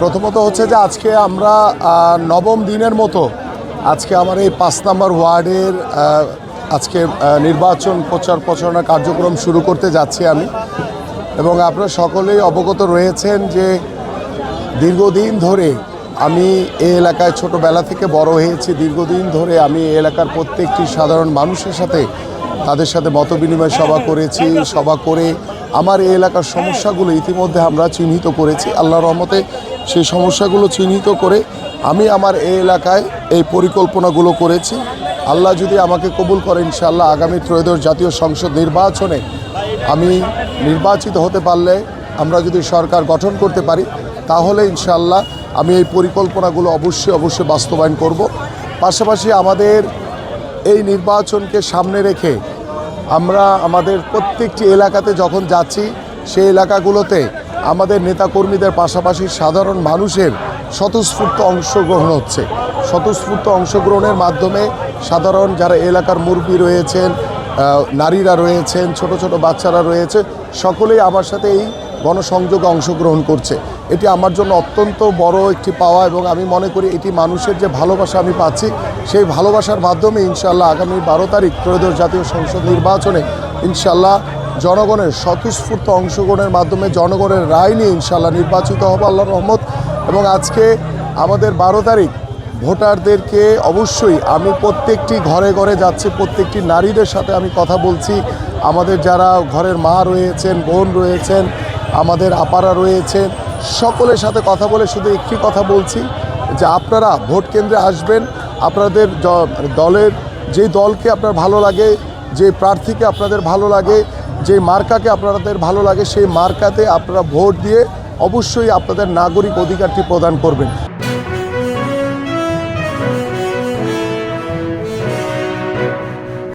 প্রথমত হচ্ছে যে আজকে আমরা নবম দিনের মতো আজকে আমার এই পাঁচ নম্বর ওয়ার্ডের আজকে নির্বাচন প্রচার প্রচারণা কার্যক্রম শুরু করতে যাচ্ছি আমি। এবং আপনারা সকলেই অবগত রয়েছেন যে দীর্ঘদিন ধরে আমি এই এলাকায় ছোটবেলা থেকে বড় হয়েছি। দীর্ঘদিন ধরে আমি এলাকার প্রত্যেকটি সাধারণ মানুষের সাথে তাদের সাথে মতবিনিময় সভা করেছি, সভা করে আমার এই এলাকার সমস্যাগুলো ইতিমধ্যে আমরা চিহ্নিত করেছি। আল্লাহ রহমতে সেই সমস্যাগুলো চিহ্নিত করে আমি আমার এই এলাকায় এই পরিকল্পনাগুলো করেছি। আল্লাহ যদি আমাকে কবুল করে ইনশাআল্লাহ আগামী ত্রয়োদশ জাতীয় সংসদ নির্বাচনে আমি নির্বাচিত হতে পারলে আমরা যদি সরকার গঠন করতে পারি, তাহলে ইনশাআল্লাহ আমি এই পরিকল্পনাগুলো অবশ্যই অবশ্যই বাস্তবায়ন করব। পাশাপাশি আমাদের এই নির্বাচনকে সামনে রেখে আমরা আমাদের প্রত্যেকটি এলাকাতে যখন যাচ্ছি, সেই এলাকাগুলোতে আমাদের নেতাকর্মীদের পাশাপাশি সাধারণ মানুষের স্বতঃস্ফূর্ত অংশগ্রহণ হচ্ছে। স্বতঃস্ফূর্ত অংশগ্রহণের মাধ্যমে সাধারণ যারা এলাকার মুরব্বী রয়েছেন নারীরা রয়েছেন, ছোট ছোট বাচ্চারা রয়েছে, সকলেই আমার সাথে এই গণসংযোগে অংশগ্রহণ করছে। এটি আমার জন্য অত্যন্ত বড় একটি পাওয়া এবং আমি মনে করি এটি মানুষের যে ভালোবাসা আমি পাচ্ছি, সেই ভালোবাসার মাধ্যমে ইনশাল্লাহ আগামী বারো তারিখ ত্রয়োদশ জাতীয় সংসদ নির্বাচনে ইনশাল্লাহ জনগণের স্বতঃস্ফূর্ত অংশগ্রহণের মাধ্যমে জনগণের রায় নিয়ে ইনশাল্লাহ নির্বাচিত হবে আল্লাহ রহমত এবং আজকে আমাদের বারো তারিখ, ভোটারদেরকে অবশ্যই আমি প্রত্যেকটি ঘরে ঘরে যাচ্ছি, প্রত্যেকটি নারীদের সাথে আমি কথা বলছি। আমাদের যারা ঘরের মা রয়েছেন, বোন রয়েছেন আমাদের আপারা রয়েছে। সকলের সাথে কথা বলে শুধু একটি কথা বলছি যে আপনারা ভোট কেন্দ্রে আসবেন। আপনাদের মানে দলের যে দলকে আপনার ভালো লাগে, যে প্রার্থীকে আপনাদের ভালো লাগে, যে মার্কাকে আপনাদের ভালো লাগে, সেই মার্কাতে আপনারা ভোট দিয়ে অবশ্যই আপনাদের নাগরিক অধিকারটি প্রদান করবেন।